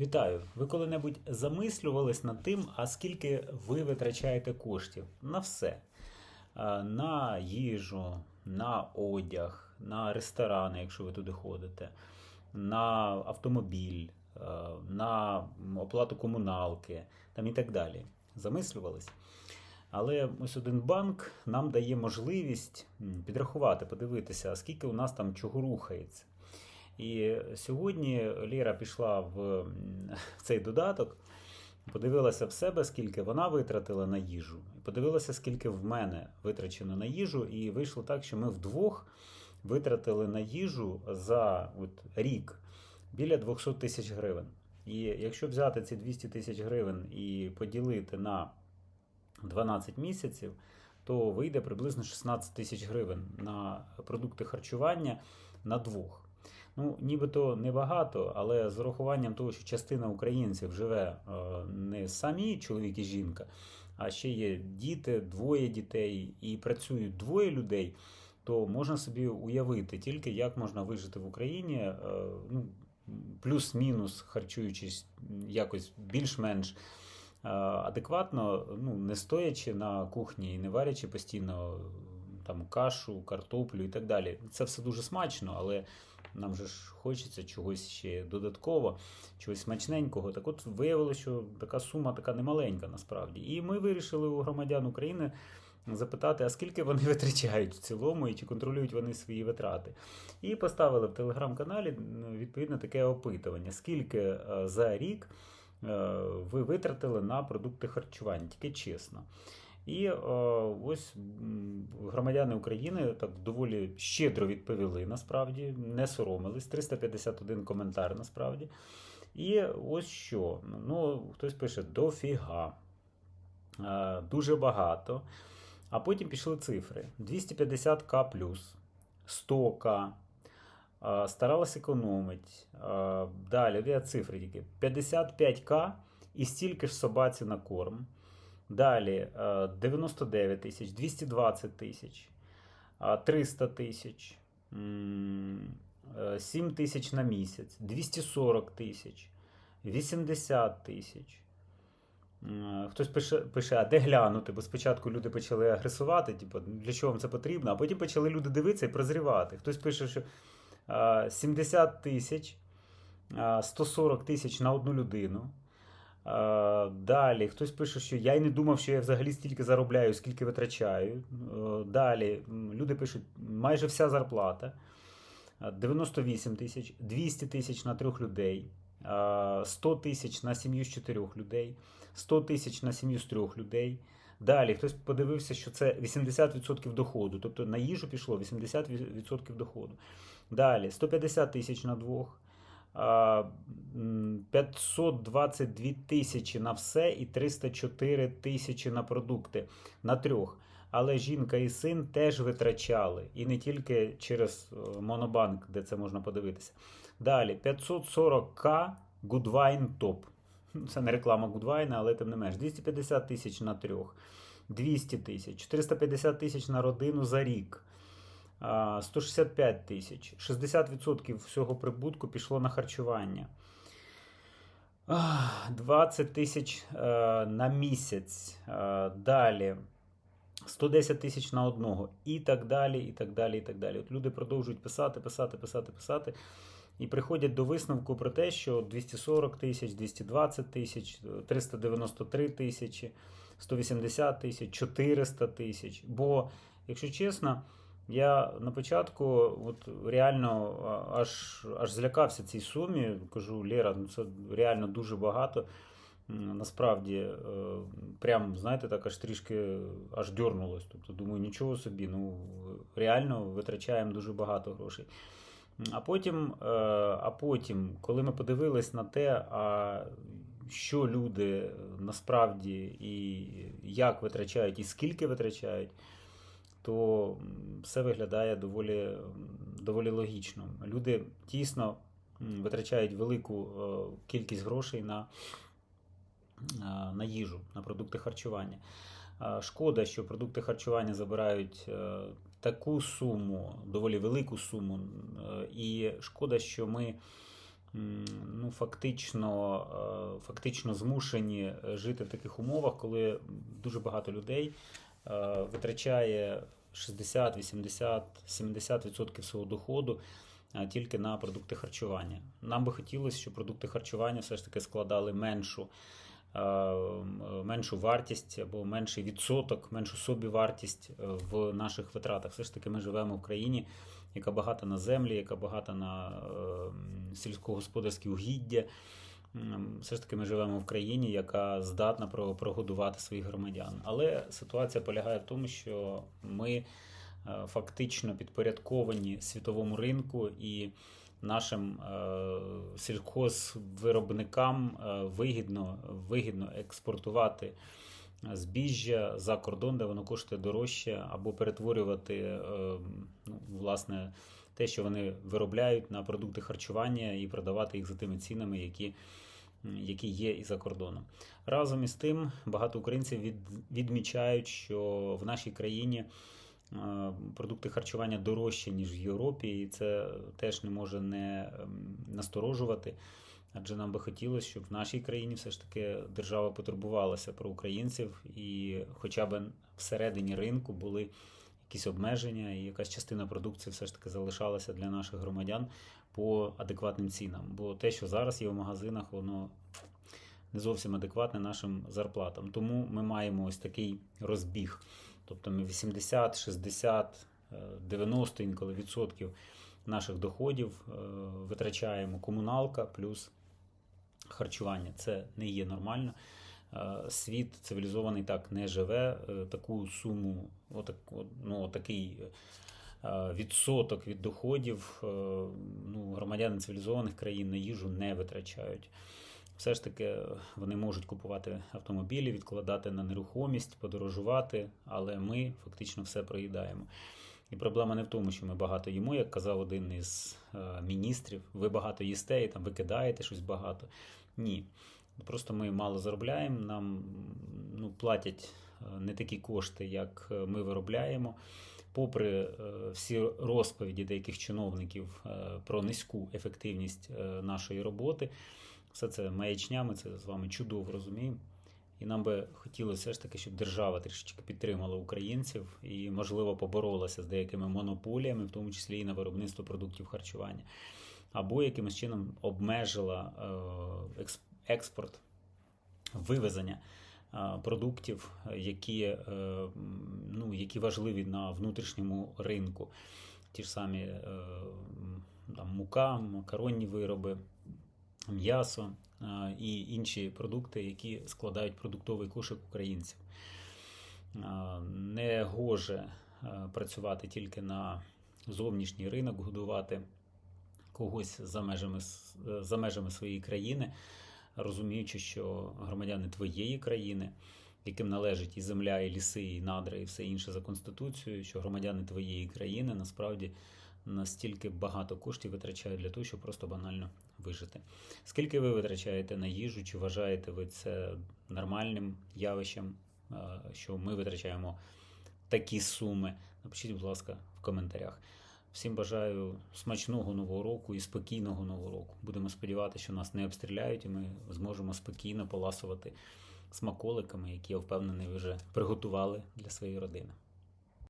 Вітаю! Ви коли-небудь замислювались над тим, а скільки ви витрачаєте коштів на все? На їжу, на одяг, на ресторани, якщо ви туди ходите, на автомобіль, на оплату комуналки там і так далі. Замислювались? Але ось один банк нам дає можливість підрахувати, подивитися, скільки у нас там чого рухається. І сьогодні Ліра пішла в цей додаток, подивилася в себе, скільки вона витратила на їжу, і подивилася, скільки в мене витрачено на їжу, і вийшло так, що ми вдвох витратили на їжу за от, рік біля 200 тисяч гривень. І якщо взяти ці 200 тисяч гривень і поділити на 12 місяців, то вийде приблизно 16 тисяч гривень на продукти харчування на двох. Ну, нібито небагато, але з урахуванням того, що частина українців живе е, не самі чоловік і жінка, а ще є діти, двоє дітей і працюють двоє людей, то можна собі уявити тільки, як можна вижити в Україні, е, ну, плюс-мінус харчуючись якось більш-менш е, адекватно, ну, не стоячи на кухні і не варячи постійно там кашу, картоплю і так далі. Це все дуже смачно, але нам же ж хочеться чогось ще додатково, чогось смачненького. Так от виявилося, що така сума така немаленька насправді. І ми вирішили у громадян України запитати, а скільки вони витрачають в цілому і чи контролюють вони свої витрати. І поставили в телеграм-каналі ну, відповідно таке опитування: скільки е, за рік е, ви витратили на продукти харчування, тільки чесно. І е, ось громадяни України так доволі щедро відповіли, насправді, не соромились. 351 коментар насправді. І ось що. Ну, хтось пише дофіга, е, дуже багато. А потім пішли цифри: 250к плюс, 100к. е, Старалась економити. Далі цифри тільки 55к і стільки ж собаці на корм. Далі е, 99 тисяч, 220 тисяч, е, 300 тисяч, е, 7 тисяч на місяць, 240 тисяч, 80 тисяч. Хтось пише, пише, а де глянути? Бо спочатку люди почали агресувати, типу, для чого вам це потрібно, а потім почали люди дивитися і прозрівати. Хтось пише, що е, 70 тисяч, е, 140 тисяч на одну людину. Е, Далі хтось пише, що я й не думав, що я взагалі стільки заробляю, скільки витрачаю. Е, Далі люди пишуть майже вся зарплата. Е, 98 тисяч, 200 тисяч на трьох людей, е, 100 тисяч на сім'ю з чотирьох людей, 100 тисяч на сім'ю з трьох людей. Далі хтось подивився, що це 80% доходу, тобто на їжу пішло 80% доходу. Далі 150 тисяч на двох. А, м, 522 тисячі на все і 304 тисячі на продукти на трьох. Але жінка і син теж витрачали. І не тільки через е, Монобанк, де це можна подивитися. Далі 540к Goodwine Top. Це не реклама Goodwine, але тим не менш. 250 тисяч на трьох, 200 тисяч, 450 тисяч на родину за рік. А, 165 тисяч. 60% всього прибутку пішло на харчування. 20 тисяч е, на місяць. Е, Далі 110 тисяч на одного. І так далі, і так далі, і так далі. От люди продовжують писати, писати, писати, писати. І приходять до висновку про те, що 240 тисяч, 220 тисяч, 393 тисячі, 180 тисяч, 400 тисяч. Бо, якщо чесно, я на початку от реально аж, аж злякався цій сумі. Кажу, Лера, ну це реально дуже багато. Насправді, е, прям, знаєте, так аж трішки аж дьорнулось. Тобто, думаю, нічого собі, ну реально витрачаємо дуже багато грошей. А потім, е, а потім, коли ми подивились на те, а що люди насправді і як витрачають, і скільки витрачають, то все виглядає доволі, доволі логічно. Люди дійсно витрачають велику е, кількість грошей на, е, на їжу, на продукти харчування. Шкода, що продукти харчування забирають е, таку суму, доволі велику суму, і шкода, що ми ну, фактично, фактично змушені жити в таких умовах, коли дуже багато людей витрачає 60, 80, 70% свого доходу е, тільки на продукти харчування. Нам би хотілося, щоб продукти харчування все ж таки складали меншу, е, меншу вартість або менший відсоток, меншу собівартість е, в наших витратах. Все ж таки ми живемо в країні, яка багата на землі, яка багата на е, сільськогосподарські угіддя. М, Все ж таки ми живемо в країні, яка здатна прогодувати своїх громадян. Але ситуація полягає в тому, що ми е, фактично підпорядковані світовому ринку і нашим е, сільхозвиробникам е, вигідно, вигідно експортувати збіжжя за кордон, де воно коштує дорожче, або перетворювати ну, власне те, що вони виробляють на продукти харчування і продавати їх за тими цінами, які, які є і за кордоном. Разом із тим, багато українців від, відмічають, що в нашій країні е, продукти харчування дорожчі, ніж в Європі, і це теж не може не ем, насторожувати. Адже нам би хотілося, щоб в нашій країні все ж таки держава потурбувалася про українців, і хоча б всередині ринку були якісь обмеження, і якась частина продукції все ж таки залишалася для наших громадян по адекватним цінам. Бо те, що зараз є в магазинах, воно не зовсім адекватне нашим зарплатам. Тому ми маємо ось такий розбіг. Тобто ми 80, 60, е, 90 інколи відсотків наших доходів е, витрачаємо комуналка плюс харчування. Це не є нормально. Е, Світ цивілізований так не живе. Е, Таку суму, отак, ну, такий е, відсоток від доходів ну, громадяни цивілізованих країн на їжу не витрачають. Все ж таки вони можуть купувати автомобілі, відкладати на нерухомість, подорожувати, але ми фактично все проїдаємо. І проблема не в тому, що ми багато їмо, як казав один із міністрів. Ви багато їсте і там викидаєте щось багато. Ні. Просто ми мало заробляємо, нам ну, платять е, не такі кошти, як е, ми виробляємо. Попри е, всі розповіді деяких чиновників про низьку ефективність нашої роботи, все це маячня, ми це з вами чудово розуміємо. І нам би хотілося все ж таки, щоб держава трішечки підтримала українців і, можливо, поборолася з деякими монополіями, в тому числі і на виробництво продуктів харчування, або якимось чином обмежила е, екс- експорт, вивезення е, продуктів, які, е, ну, які важливі на внутрішньому ринку. Ті ж самі е, там, мука, макаронні вироби, м'ясо і інші продукти, які складають продуктовий кошик українців. Не гоже працювати тільки на зовнішній ринок, годувати когось за межами, за межами своєї країни, розуміючи, що громадяни твоєї країни, яким належить і земля, і ліси, і надра, і все інше за конституцією, що громадяни твоєї країни насправді настільки багато коштів витрачають для того, щоб просто банально вижити. Скільки ви витрачаєте на їжу? Чи вважаєте ви це нормальним явищем, е, що ми витрачаємо такі суми? Напишіть, будь ласка, в коментарях. Всім бажаю смачного нового року і спокійного нового року. Будемо сподіватися, що нас не обстріляють, і ми зможемо спокійно поласувати смаколиками, які я впевнений вже приготували для своєї родини.